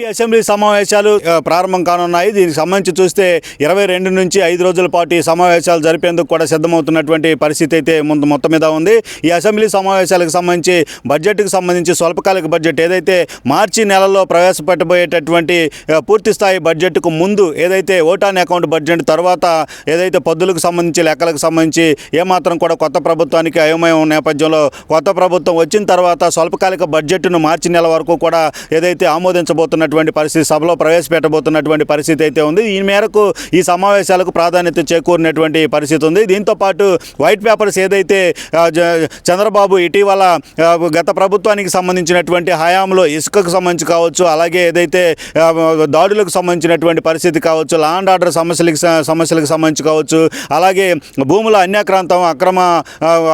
ఈ అసెంబ్లీ సమావేశాలు ప్రారంభం కానున్నాయి. దీనికి సంబంధించి చూస్తే ఇరవై రెండు నుంచి ఐదు రోజుల పాటు ఈ సమావేశాలు జరిపేందుకు కూడా సిద్ధమవుతున్నటువంటి పరిస్థితి అయితే ముందు మొత్తం మీద ఉంది. ఈ అసెంబ్లీ సమావేశాలకు సంబంధించి బడ్జెట్కు సంబంధించి స్వల్పకాలిక బడ్జెట్ ఏదైతే మార్చి నెలలో ప్రవేశపెట్టబోయేటటువంటి పూర్తిస్థాయి పూర్తి స్థాయి బడ్జెట్కు ముందు ఏదైతే ఓటాన్ అకౌంట్ బడ్జెట్ తర్వాత ఏదైతే పద్దులకు సంబంధించి లెక్కలకు సంబంధించి ఏమాత్రం కూడా కొత్త ప్రభుత్వానికి అయోమయం నేపథ్యంలో కొత్త ప్రభుత్వం వచ్చిన తర్వాత స్వల్పకాలిక బడ్జెట్ను మార్చి నెల వరకు కూడా ఏదైతే ఆమోదించబోతున్నటువంటి పరిస్థితి సభలో ప్రవేశపెట్టబోతున్నటువంటి పరిస్థితి అయితే ఉంది. ఈ మేరకు ఈ సమావేశాలకు ప్రాధాన్యత చేకూరినటువంటి పరిస్థితి ఉంది. దీంతో పాటు వైట్ పేపర్స్ ఏదైతే చంద్రబాబు ఇటీవల గత ప్రభుత్వానికి సంబంధించినటువంటి హయాంలో ఇసుకకు సంబంధించి కావచ్చు అలాగే ఏదైతే దాడులకు సంబంధించినటువంటి పరిస్థితి కావచ్చు లా అండ్ ఆర్డర్ సమస్యలకు సమస్యలకు సంబంధించి కావచ్చు అలాగే భూముల అన్యాక్రాంతం అక్రమ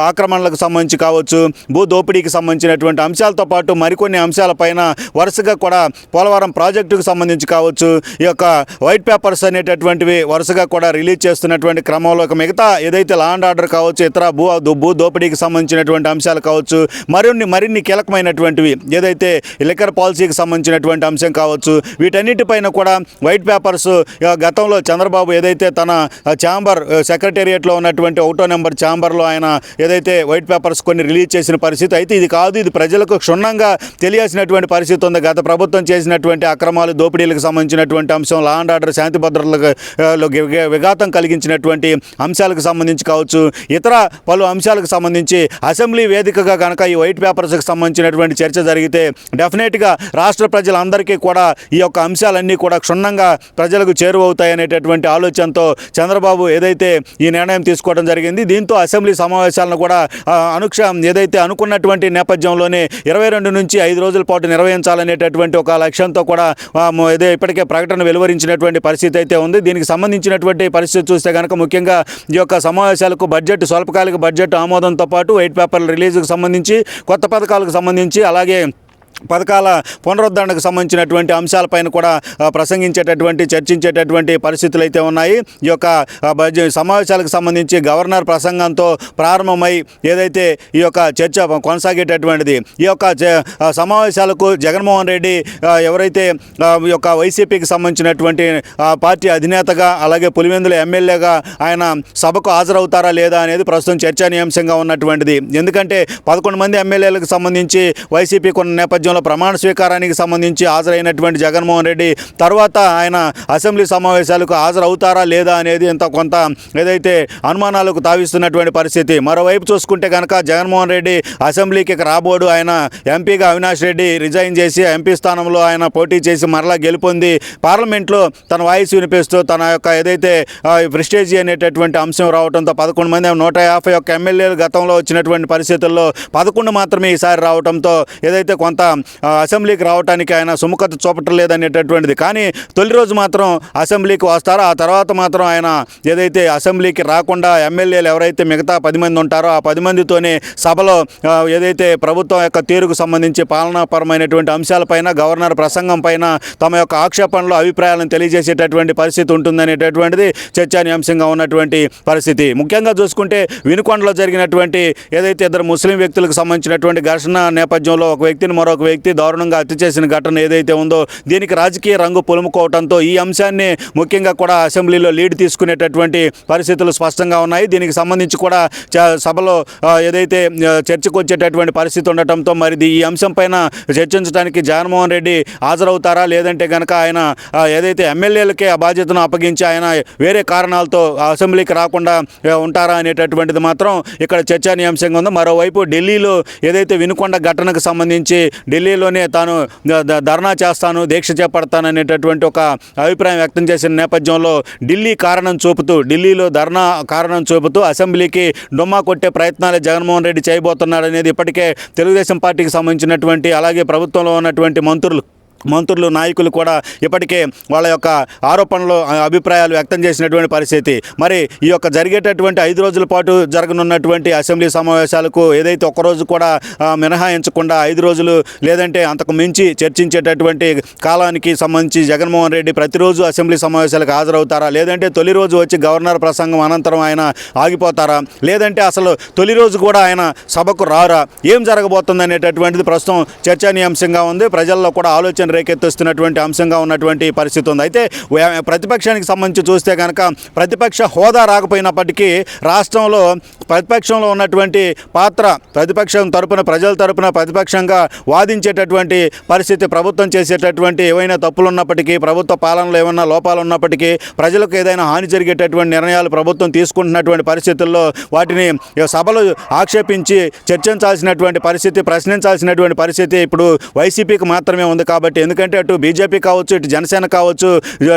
ఆక్రమణలకు సంబంధించి కావచ్చు భూ దోపిడీకి సంబంధించినటువంటి అంశాలతో పాటు మరికొన్ని అంశాలపైన వరుసగా కూడా పోలవరం ప్రాజెక్టుకు సంబంధించి కావచ్చు ఈ యొక్క వైట్ పేపర్స్ అనేటటువంటివి వరుసగా కూడా రిలీజ్ చేస్తున్నటువంటి క్రమంలో మిగతా ఏదైతే లా అండ్ ఆర్డర్ కావచ్చు ఇతర భూ భూ దోపిడీకి సంబంధించినటువంటి అంశాలు కావచ్చు మరిన్ని మరిన్ని కీలకమైనటువంటివి ఏదైతే లిక్కర్ పాలసీకి సంబంధించినటువంటి అంశం కావచ్చు వీటన్నిటిపైన కూడా వైట్ పేపర్స్ గతంలో చంద్రబాబు ఏదైతే తన ఛాంబర్ సెక్రటేరియట్లో ఉన్నటువంటి ఒకటో నెంబర్ ఛాంబర్లో ఆయన ఏదైతే వైట్ పేపర్స్ కొన్ని రిలీజ్ చేసిన పరిస్థితి అయితే ఇది కాదు ఇది ప్రజలకు క్షుణ్ణంగా తెలియాల్సినటువంటి పరిస్థితి ఉంది. గత ప్రభుత్వం చేసినటువంటి అక్రమాలు దోపిడీలకు సంబంధించినటువంటి అంశం లా అండ్ ఆర్డర్ శాంతి భద్రతలకు విఘాతం కలిగించినటువంటి అంశాలకు సంబంధించి కావచ్చు ఇతర పలు అంశాలకు సంబంధించి అసెంబ్లీ వేదికగా కనుక ఈ వైట్ పేపర్స్కి సంబంధించినటువంటి చర్చ జరిగితే డెఫినెట్గా రాష్ట్ర ప్రజలందరికీ కూడా ఈ యొక్క అంశాలన్నీ కూడా క్షుణ్ణంగా ప్రజలకు చేరువవుతాయనేటటువంటి ఆలోచనతో చంద్రబాబు ఏదైతే ఈ నిర్ణయం తీసుకోవడం జరిగింది దీంతో అసెంబ్లీ సమావేశాలను కూడా అనుక్షం అనుక్ష ఏదైతే అనుకున్నటువంటి నేపథ్యంలోనే ఇరవై రెండు నుంచి ఐదు రోజుల పాటు నిర్వహించాలనేటటువంటి ఒక లక్ష్యంతో కూడా ఇదే ఇప్పటికే ప్రకటన వెలువరించినటువంటి పరిస్థితి అయితే ఉంది. దీనికి సంబంధించినటువంటి పరిస్థితి చూస్తే కనుక ముఖ్యంగా ఈ యొక్క సమావేశాలకు బడ్జెట్ స్వల్పకాలిక బడ్జెట్ ఆమోదంతో పాటు వైట్ పేపర్ల రిలీజ్కి సంబంధించి కొత్త పథకాలకు సంబంధించి అలాగే పథకాల పునరుద్ధరణకు సంబంధించినటువంటి అంశాలపైన కూడా ప్రసంగించేటటువంటి చర్చించేటటువంటి పరిస్థితులు అయితే ఉన్నాయి. ఈ యొక్క బడ్జెట్ సమావేశాలకు సంబంధించి గవర్నర్ ప్రసంగంతో ప్రారంభమై ఏదైతే ఈ యొక్క చర్చ కొనసాగేటటువంటిది ఈ యొక్క సమావేశాలకు జగన్మోహన్ రెడ్డి ఎవరైతే ఈ యొక్క వైసీపీకి సంబంధించినటువంటి పార్టీ అధినేతగా అలాగే పులివెందుల ఎమ్మెల్యేగా ఆయన సభకు హాజరవుతారా లేదా అనేది ప్రస్తుతం చర్చనీయాంశంగా ఉన్నటువంటిది. ఎందుకంటే పదకొండు మంది ఎమ్మెల్యేలకు సంబంధించి వైసీపీకి ఉన్న నేపథ్యంలో ప్రమాణ స్వీకారానికి సంబంధించి హాజరైనటువంటి జగన్మోహన్ రెడ్డి తర్వాత ఆయన అసెంబ్లీ సమావేశాలకు హాజరవుతారా లేదా అనేది ఇంత కొంత ఏదైతే అనుమానాలకు తావిస్తున్నటువంటి పరిస్థితి. మరోవైపు చూసుకుంటే కనుక జగన్మోహన్ రెడ్డి అసెంబ్లీకి రాబోడు ఆయన ఎంపీగా అవినాష్ రెడ్డి రిజైన్ చేసి ఎంపీ స్థానంలో ఆయన పోటీ చేసి మరలా గెలుపొంది పార్లమెంట్లో తన వాయిస్ వినిపిస్తూ తన యొక్క ఏదైతే ప్రెస్టేజీ అనేటటువంటి అంశం రావడంతో పదకొండు మంది నూట యాభై ఒక్క ఎమ్మెల్యేలు గతంలో వచ్చినటువంటి పరిస్థితుల్లో పదకొండు మాత్రమే ఈసారి రావడంతో ఏదైతే కొంత అసెంబ్లీకి రావడానికి ఆయన సుముఖత చూపట్లేదనేటటువంటిది. కానీ తొలి రోజు మాత్రం అసెంబ్లీకి వస్తారో. ఆ తర్వాత మాత్రం ఆయన ఏదైతే అసెంబ్లీకి రాకుండా ఎమ్మెల్యేలు ఎవరైతే మిగతా పది మంది ఉంటారో ఆ పది మందితోనే సభలో ఏదైతే ప్రభుత్వం యొక్క తీరుకు సంబంధించి పాలనాపరమైనటువంటి అంశాలపైన గవర్నర్ ప్రసంగం పైన తమ యొక్క ఆక్షేపణలు అభిప్రాయాలను తెలియజేసేటటువంటి పరిస్థితి ఉంటుందనేటటువంటిది చర్చనీయాంశంగా ఉన్నటువంటి పరిస్థితి. ముఖ్యంగా చూసుకుంటే వినుకొండలో జరిగినటువంటి ఏదైతే ఇద్దరు ముస్లిం వ్యక్తులకు సంబంధించినటువంటి ఘర్షణ నేపథ్యంలో ఒక వ్యక్తిని మరో ఒక వ్యక్తి దారుణంగా హత్య చేసిన ఘటన ఏదైతే ఉందో దీనికి రాజకీయ రంగు పులుముకోవడంతో ఈ అంశాన్ని ముఖ్యంగా కూడా అసెంబ్లీలో లీడ్ తీసుకునేటటువంటి పరిస్థితులు స్పష్టంగా ఉన్నాయి. దీనికి సంబంధించి కూడా చ- సభలో ఏదైతే చర్చకు వచ్చేటటువంటి పరిస్థితి ఉండటంతో మరి ఈ అంశం పైన చర్చించడానికి జగన్మోహన్ రెడ్డి హాజరవుతారా? లేదంటే కనుక ఆయన ఏదైతే ఎమ్మెల్యేలకే ఆ బాధ్యతను అప్పగించి ఆయన వేరే కారణాలతో ఆ అసెంబ్లీకి రాకుండా ఉంటారా అనేటటువంటిది మాత్రం ఇక్కడ చర్చానీయాంశంగా ఉంది. మరోవైపు ఢిల్లీలో ఏదైతే వినుకొండ ఘటనకు సంబంధించి ఢిల్లీలోనే తాను ధర్నా చేస్తాను దీక్ష చేపడతాను అనేటటువంటి ఒక అభిప్రాయం వ్యక్తం చేసిన నేపథ్యంలో ఢిల్లీ కారణం చూపుతూ ఢిల్లీలో ధర్నా కారణం చూపుతూ అసెంబ్లీకి డొమ్మా కొట్టే ప్రయత్నాలు జగన్మోహన్ రెడ్డి చేయబోతున్నాడు అనేది ఇప్పటికే తెలుగుదేశం పార్టీకి సంబంధించినటువంటి అలాగే ప్రభుత్వంలో ఉన్నటువంటి మంత్రులు మంత్రులు నాయకులు కూడా ఇప్పటికే వాళ్ళ యొక్క ఆరోపణలు అభిప్రాయాలు వ్యక్తం చేసినటువంటి పరిస్థితి. మరి ఈ యొక్క జరిగేటటువంటి ఐదు రోజుల పాటు జరగనున్నటువంటి అసెంబ్లీ సమావేశాలకు ఏదైతే ఒక్కరోజు కూడా మినహాయించకుండా ఐదు రోజులు లేదంటే అంతకు మించి చర్చించేటటువంటి కాలానికి సంబంధించి జగన్మోహన్ రెడ్డి ప్రతిరోజు అసెంబ్లీ సమావేశాలకు హాజరవుతారా? లేదంటే తొలి రోజు వచ్చి గవర్నర్ ప్రసంగం అనంతరం ఆయన ఆగిపోతారా? లేదంటే అసలు తొలి రోజు కూడా ఆయన సభకు రారా? ఏం జరగబోతుంది అనేటటువంటిది ప్రస్తుతం చర్చనీయాంశంగా ఉంది. ప్రజల్లో కూడా ఆలోచన ఆసక్తిని రేకెత్తిస్తున్నటువంటి అంశంగా ఉన్నటువంటి పరిస్థితి ఉంది. అయితే ప్రతిపక్షానికి సంబంధించి చూస్తే కనుక ప్రతిపక్ష హోదా రాకపోయినప్పటికీ రాష్ట్రంలో ప్రతిపక్షంలో ఉన్నటువంటి పాత్ర ప్రతిపక్షం తరపున ప్రజల తరపున ప్రతిపక్షంగా వాదించేటటువంటి పరిస్థితి ప్రభుత్వం చేసేటటువంటి ఏవైనా తప్పులు ఉన్నప్పటికీ ప్రభుత్వ పాలనలో ఏమైనా లోపాలు ఉన్నప్పటికీ ప్రజలకు ఏదైనా హాని జరిగేటటువంటి నిర్ణయాలు ప్రభుత్వం తీసుకుంటున్నటువంటి పరిస్థితుల్లో వాటిని సభలు ఆక్షేపించి చర్చించాల్సినటువంటి పరిస్థితి ప్రశ్నించాల్సినటువంటి పరిస్థితి ఇప్పుడు వైసీపీకి మాత్రమే ఉంది కాబట్టి ఎందుకంటే అటు బీజేపీ కావచ్చు ఇటు జనసేన కావచ్చు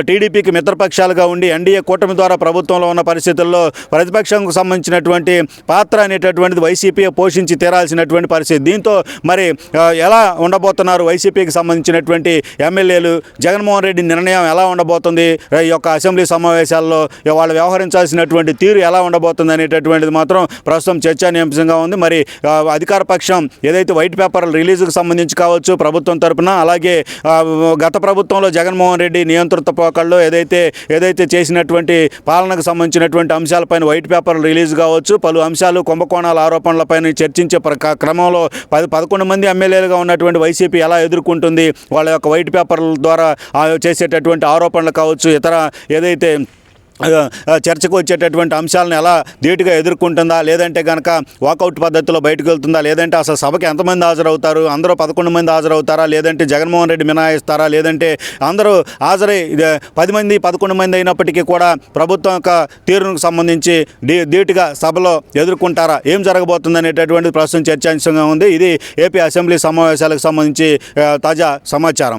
టీడీపీకి మిత్రపక్షాలుగా ఉండి ఎన్డీఏ కూటమి ద్వారా ప్రభుత్వంలో ఉన్న పరిస్థితుల్లో ప్రతిపక్షంకు సంబంధించినటువంటి పాత్ర అనేటటువంటిది వైసీపీ పోషించి తీరాల్సినటువంటి పరిస్థితి. దీంతో మరి ఎలా ఉండబోతున్నారు వైసీపీకి సంబంధించినటువంటి ఎమ్మెల్యేలు? జగన్మోహన్ రెడ్డి నిర్ణయం ఎలా ఉండబోతుంది? ఈ యొక్క అసెంబ్లీ సమావేశాల్లో వాళ్ళు వ్యవహరించాల్సినటువంటి తీరు ఎలా ఉండబోతుంది అనేటటువంటిది మాత్రం ప్రస్తుతం చర్చనీయాంశంగా ఉంది. మరి అధికార పక్షం ఏదైతే వైట్ పేపర్ రిలీజ్కి సంబంధించి కావచ్చు ప్రభుత్వం తరపున అలాగే గత ప్రభుత్వంలో జగన్మోహన్ రెడ్డి నియంత్రిత పోకళ్ళు ఏదైతే ఏదైతే చేసినటువంటి పాలనకు సంబంధించినటువంటి అంశాలపైన వైట్ పేపర్లు రిలీజ్ కావచ్చు పలు అంశాలు కుంభకోణాల ఆరోపణలపైన చర్చించే ప్ర- క్రమంలో పది పదకొండు మంది ఎమ్మెల్యేలుగా ఉన్నటువంటి వైసీపీ ఎలా ఎదుర్కొంటుంది వాళ్ళ యొక్క వైట్ పేపర్ల ద్వారా చేసేటటువంటి ఆరోపణలు కావచ్చు ఇతర ఏదైతే చర్చకు వచ్చేటటువంటి అంశాలను ఎలా ధీటుగా ఎదుర్కొంటుందా? లేదంటే కనుక వాకౌట్ పద్ధతిలో బయటకు వెళ్తుందా? లేదంటే అసలు సభకి ఎంతమంది హాజరవుతారు? అందరూ పదకొండు మంది హాజరవుతారా? లేదంటే జగన్మోహన్ రెడ్డి మినహాయిస్తారా? లేదంటే అందరూ హాజరై పది మంది పదకొండు మంది అయినప్పటికీ కూడా ప్రభుత్వం యొక్క తీరుకు సంబంధించి ధీటుగా సభలో ఎదుర్కొంటారా? ఏం జరగబోతుంది అనేటటువంటి ప్రస్తుతం చర్చాంశంగా ఉంది. ఇది ఏపీ అసెంబ్లీ సమావేశాలకు సంబంధించి తాజా సమాచారం.